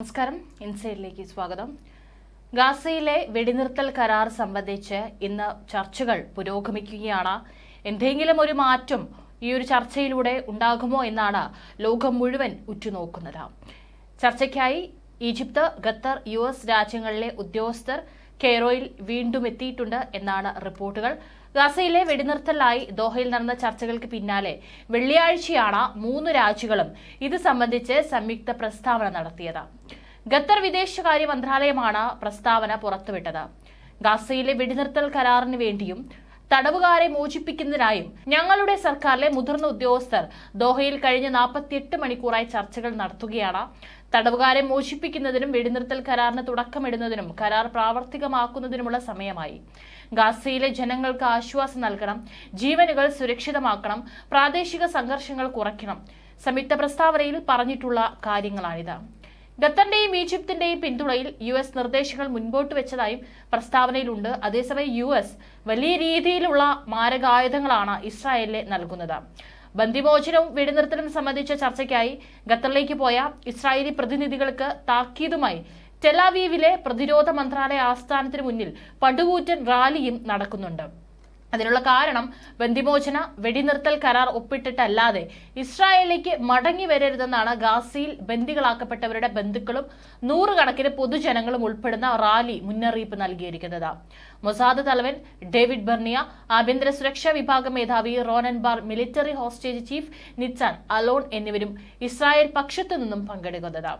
നമസ്കാരം. ഇൻസൈഡിലേക്ക് സ്വാഗതം. ഗാസയിലെ വെടിനിർത്തൽ കരാർ സംബന്ധിച്ച് ഇന്ന് ചർച്ചകൾ പുരോഗമിക്കുകയാണ്. എന്തെങ്കിലും ഒരു മാറ്റം ഈ ഒരു ചർച്ചയിലൂടെ ഉണ്ടാകുമോ എന്നാണ് ലോകം മുഴുവൻ ഉറ്റുനോക്കുന്നത്. ചർച്ചയ്ക്കായി ഈജിപ്ത് ഖത്തർ യു രാജ്യങ്ങളിലെ ഉദ്യോഗസ്ഥർ കെയ്റോയിൽ വീണ്ടും എത്തിയിട്ടുണ്ട് എന്നാണ് റിപ്പോർട്ടുകൾ. ഗസയിലെ വെടിനിർത്തലായി ദോഹയിൽ നടന്ന ചർച്ചകൾക്ക് പിന്നാലെ വെള്ളിയാഴ്ചയാണ് മൂന്ന് രാജ്യങ്ങളും ഇത് സംബന്ധിച്ച് സംയുക്ത പ്രസ്താവന നടത്തിയത്. ഖത്തർ വിദേശകാര്യ മന്ത്രാലയമാണ് പ്രസ്താവന പുറത്തുവിട്ടത്. ഗസയിലെ വെടിനിർത്തൽ കരാറിന് വേണ്ടിയും തടവുകാരെ മോചിപ്പിക്കുന്നതിനായും ഞങ്ങളുടെ സർക്കാരിലെ മുതിർന്ന ഉദ്യോഗസ്ഥർ ദോഹയിൽ കഴിഞ്ഞ നാൽപ്പത്തിയെട്ട് മണിക്കൂറായി ചർച്ചകൾ നടത്തുകയാണ്. തടവുകാരെ മോചിപ്പിക്കുന്നതിനും വെടിനിർത്തൽ കരാറിന് തുടക്കമിടുന്നതിനും കരാർ പ്രാവർത്തികമാക്കുന്നതിനുമുള്ള സമയമായി. ഗാസയിലെ ജനങ്ങൾക്ക് ആശ്വാസം നൽകണം ജീവനുകൾ സുരക്ഷിതമാക്കണം പ്രാദേശിക സംഘർഷങ്ങൾ കുറയ്ക്കണം. സംയുക്ത പ്രസ്താവനയിൽ പറഞ്ഞിട്ടുള്ള കാര്യങ്ങളാണിത്. ഖത്തറിന്റെയും ഈജിപ്തിന്റെയും പിന്തുണയിൽ യു എസ് നിർദ്ദേശങ്ങൾ മുൻപോട്ട് വെച്ചതായും പ്രസ്താവനയിലുണ്ട്. അതേസമയം യു എസ് വലിയ രീതിയിലുള്ള മാരകായുധങ്ങളാണ് ഇസ്രായേലിന് നൽകുന്നത്. ബന്ദിമോചനവും വെടിനിർത്തലും സംബന്ധിച്ച ചർച്ചയ്ക്കായി ഖത്തറിലേക്ക് പോയ ഇസ്രായേലി പ്രതിനിധികൾക്ക് താക്കീതുമായി ടെലാവീവിലെ പ്രതിരോധ മന്ത്രാലയ ആസ്ഥാനത്തിന് മുന്നിൽ പടുകൂറ്റൻ റാലിയും നടക്കുന്നുണ്ട്. അതിനുള്ള കാരണം ബന്ദിമോചന വെടിനിർത്തൽ കരാർ ഒപ്പിട്ടിട്ടല്ലാതെ ഇസ്രായേലിലേക്ക് മടങ്ങി വരരുതെന്നാണ് ഗാസയിൽ ബന്ദികളാക്കപ്പെട്ടവരുടെ ബന്ധുക്കളും നൂറുകണക്കിന് പൊതുജനങ്ങളും ഉൾപ്പെടുന്ന റാലി മുന്നറിയിപ്പ് നൽകിയിരിക്കുന്നത്. മൊസാദ് തലവൻ ഡേവിഡ് ബെർണിയ ആഭ്യന്തര സുരക്ഷാ വിഭാഗ മേധാവി Ronen Bar military hostage chief Nitzan Alon എന്നിവരും ഇസ്രായേൽ പക്ഷത്തു നിന്നും പങ്കെടുക്കുന്നത്.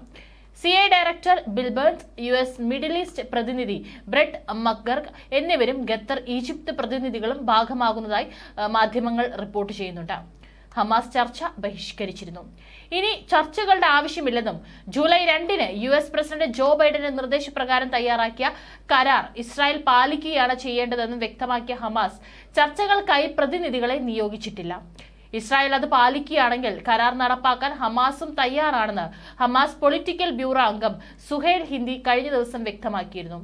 സി ഐ ഡയറക്ടർ ബിൽബേർട്ട് യു എസ് മിഡിൽ ഈസ്റ്റ് പ്രതിനിധി ബ്രെഡ് മക്ഗർഗ് എന്നിവരും ഖത്തർ ഈജിപ്ത് പ്രതിനിധികളും ഭാഗമാകുന്നതായി മാധ്യമങ്ങൾ റിപ്പോർട്ട് ചെയ്യുന്നുണ്ട്. ഹമാസ് ചർച്ച ബഹിഷ്കരിച്ചിരുന്നു. ഇനി ചർച്ചകളുടെ ആവശ്യമില്ലെന്നും ജൂലൈ രണ്ടിന് യു എസ് പ്രസിഡന്റ് ജോ ബൈഡന്റെ നിർദ്ദേശപ്രകാരം തയ്യാറാക്കിയ കരാർ ഇസ്രായേൽ പാലിക്കുകയാണ് ചെയ്യേണ്ടതെന്നും വ്യക്തമാക്കിയ ഹമാസ് ചർച്ചകൾക്കായി പ്രതിനിധികളെ നിയോഗിച്ചിട്ടില്ല. ഇസ്രായേൽ അത് പാലിക്കുകയാണെങ്കിൽ കരാർ നടപ്പാക്കാൻ ഹമാസും തയ്യാറാണെന്ന് ഹമാസ് പൊളിറ്റിക്കൽ ബ്യൂറോ അംഗം സുഹേൽ ഹിന്ദി കഴിഞ്ഞ ദിവസം വ്യക്തമാക്കിയിരുന്നു.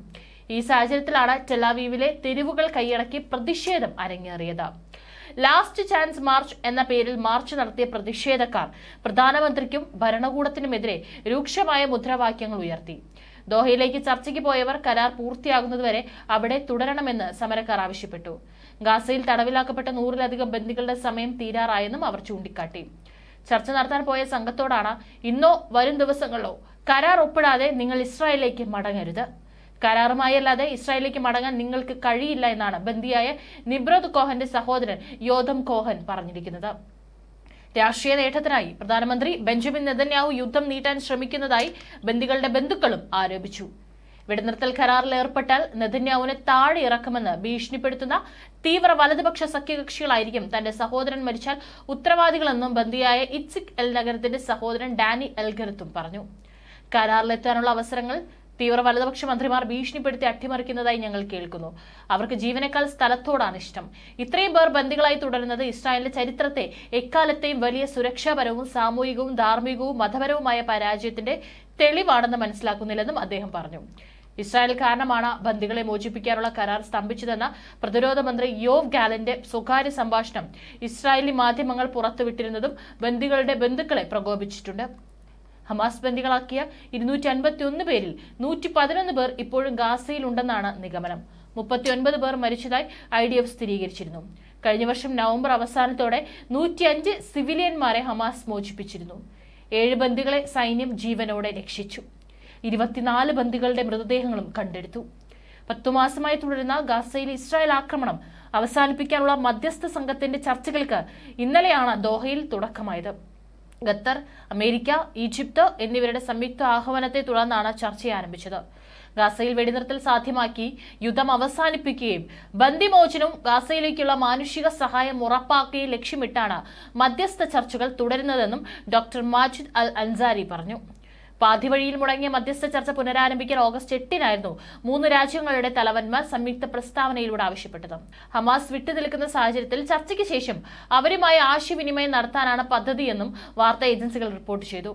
ഈ സാഹചര്യത്തിലാണ് ടെലാവീവിലെ തെരുവുകൾ കൈയടക്കി പ്രതിഷേധം അരങ്ങേറിയത്. ലാസ്റ്റ് ചാൻസ് മാർച്ച് എന്ന പേരിൽ മാർച്ച് നടത്തിയ പ്രതിഷേധക്കാർ പ്രധാനമന്ത്രിക്കും ഭരണകൂടത്തിനുമെതിരെ രൂക്ഷമായ മുദ്രാവാക്യങ്ങൾ ഉയർത്തി. ദോഹയിലേക്ക് ചർച്ചയ്ക്ക് പോയവർ കരാർ പൂർത്തിയാകുന്നതുവരെ അവിടെ തുടരണമെന്ന് സമരക്കാർ ആവശ്യപ്പെട്ടു. ഗാസയിൽ തടവിലാക്കപ്പെട്ട നൂറിലധികം ബന്ദികളുടെ സമയം തീരാറായെന്നും അവർ ചൂണ്ടിക്കാട്ടി. ചർച്ച നടത്താൻ പോയ സംഘത്തോടാണ് ഇന്നോ വരും ദിവസങ്ങളിലോ കരാർ ഒപ്പിടാതെ നിങ്ങൾ ഇസ്രായേലിലേക്ക് മടങ്ങരുത്. കരാറുമായി അല്ലാതെ ഇസ്രായേലിലേക്ക് മടങ്ങാൻ നിങ്ങൾക്ക് കഴിയില്ല എന്നാണ് ബന്ദിയായ നിബ്രത് കോഹന്റെ സഹോദരൻ യോധം കോഹൻ പറഞ്ഞിരിക്കുന്നത്. രാഷ്ട്രീയ നേട്ടത്തിനായി പ്രധാനമന്ത്രി ബെഞ്ചമിൻ നെതന്യാഹു യുദ്ധം നീട്ടാൻ ശ്രമിക്കുന്നതായി ബന്ദികളുടെ ബന്ധുക്കളും ആരോപിച്ചു. വെടിനിർത്തൽ കരാറിൽ ഏർപ്പെട്ടാൽ നെതന്യാഹുവിനെ താഴെ ഇറക്കുമെന്ന് ഭീഷണിപ്പെടുത്തുന്ന തീവ്ര വലതുപക്ഷ സഖ്യകക്ഷികളായിരിക്കും തന്റെ സഹോദരൻ മരിച്ചാൽ ഉത്തരവാദികളെന്നും ബന്ദിയായ ഇറ്റ്സിക് എൽ നഗരത്തിന്റെ സഹോദരൻ ഡാനി എൽഗരത്തും പറഞ്ഞു. കരാറിലെത്താനുള്ള അവസരങ്ങൾ തീവ്ര വലതുപക്ഷ മന്ത്രിമാർ ഭീഷണിപ്പെടുത്തി അട്ടിമറിക്കുന്നതായി ഞങ്ങൾ കേൾക്കുന്നു. അവർക്ക് ജീവനേക്കാൾ സ്ഥലത്തോടാണ് ഇഷ്ടം. ഇത്രയും പേർ ബന്ദികളായി തുടരുന്നത് ഇസ്രായേലിന്റെ ചരിത്രത്തെ എക്കാലത്തെയും വലിയ സുരക്ഷാപരവും സാമൂഹികവും ധാർമ്മികവും മതപരവുമായ പരാജയത്തിന്റെ തെളിവാണെന്ന് മനസ്സിലാക്കുന്നില്ലെന്നും അദ്ദേഹം പറഞ്ഞു. ഇസ്രായേൽ കാരണമാണ് ബന്ദികളെ മോചിപ്പിക്കാനുള്ള കരാർ സ്തംഭിച്ചതെന്ന പ്രതിരോധ മന്ത്രി യോവ് ഗാലന്റെ സ്വകാര്യ സംഭാഷണം ഇസ്രായേലി മാധ്യമങ്ങൾ പുറത്തുവിട്ടിരുന്നതും ബന്ദികളുടെ ബന്ധുക്കളെ പ്രകോപിച്ചിട്ടുണ്ട് ഹമാസ് ബന്ദികളാക്കിയ ഇരുന്നൂറ്റി അൻപത്തി ഒന്ന് പേരിൽ നൂറ്റി പതിനൊന്ന് പേർ ഇപ്പോഴും ഗാസയിലുണ്ടെന്നാണ് നിഗമനം. മുപ്പത്തിയൊൻപത് പേർ മരിച്ചതായി ഐ ഡി എഫ് സ്ഥിരീകരിച്ചിരുന്നു. കഴിഞ്ഞ വർഷം നവംബർ അവസാനത്തോടെ നൂറ്റിയഞ്ച് സിവിലിയന്മാരെ ഹമാസ് മോചിപ്പിച്ചിരുന്നു. ഏഴ് ബന്ദികളെ സൈന്യം ജീവനോടെ രക്ഷിച്ചു. ഇരുപത്തിനാല് ബന്ദികളുടെ മൃതദേഹങ്ങളും കണ്ടെടുത്തു. പത്തു മാസമായി തുടരുന്ന ഗാസയിൽ ഇസ്രായേൽ ആക്രമണം അവസാനിപ്പിക്കാനുള്ള മധ്യസ്ഥ സംഘത്തിന്റെ ചർച്ചകൾക്ക് ഇന്നലെയാണ് ദോഹയിൽ തുടക്കമായത്. ഖത്തർ അമേരിക്ക ഈജിപ്ത് എന്നിവരുടെ സംയുക്ത ആഹ്വാനത്തെ തുടർന്നാണ് ചർച്ച ആരംഭിച്ചത്. ഗാസയിൽ വെടിനിർത്തൽ സാധ്യമാക്കി യുദ്ധം അവസാനിപ്പിക്കുകയും ബന്ദിമോചനവും ഗാസയിലേക്കുള്ള മാനുഷിക സഹായം ഉറപ്പാക്കുകയും ലക്ഷ്യമിട്ടാണ് മധ്യസ്ഥ ചർച്ചകൾ തുടരുന്നതെന്നും ഡോക്ടർ മാജിദ് അൽ അൻസാരി പറഞ്ഞു. പാതിവഴിയിൽ മുടങ്ങിയ മധ്യസ്ഥ ചർച്ച പുനരാരംഭിക്കാൻ ഓഗസ്റ്റ് എട്ടിനായിരുന്നു മൂന്ന് രാജ്യങ്ങളുടെ തലവന്മാർ സംയുക്ത പ്രസ്താവനയിലൂടെ ആവശ്യപ്പെട്ടത്. ഹമാസ് വിട്ടുനിൽക്കുന്ന സാഹചര്യത്തിൽ ചർച്ചയ്ക്ക് ശേഷം അവരുമായി ആശയവിനിമയം നടത്താനാണ് പദ്ധതിയെന്നും വാർത്താ ഏജൻസികൾ റിപ്പോർട്ട് ചെയ്തു.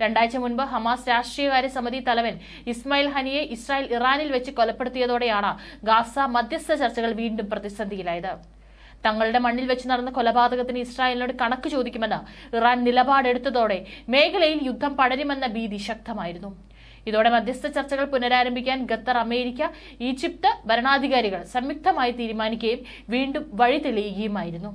രണ്ടാഴ്ച മുൻപ് ഹമാസ് രാഷ്ട്രീയകാര്യ സമിതി തലവൻ ഇസ്മായിൽ ഹനിയെ ഇസ്രായേൽ ഇറാനിൽ വെച്ച് കൊലപ്പെടുത്തിയതോടെയാണ് ഗാസ മധ്യസ്ഥ ചർച്ചകൾ വീണ്ടും പ്രതിസന്ധിയിലായത്. തങ്ങളുടെ മണ്ണിൽ വെച്ച് നടന്ന കൊലപാതകത്തിന് ഇസ്രായേലിനോട് കണക്ക് ചോദിക്കുമെന്ന് ഇറാൻ നിലപാടെടുത്തതോടെ മേഖലയിൽ യുദ്ധം പടരുമെന്ന ഭീതി ശക്തമായിരുന്നു. ഇതോടെ മധ്യസ്ഥ ചർച്ചകൾ പുനരാരംഭിക്കാൻ ഖത്തർ അമേരിക്ക ഈജിപ്ത് ഭരണാധികാരികൾ സംയുക്തമായി തീരുമാനിക്കുകയും വീണ്ടും വഴി തെളിയുകയുമായിരുന്നു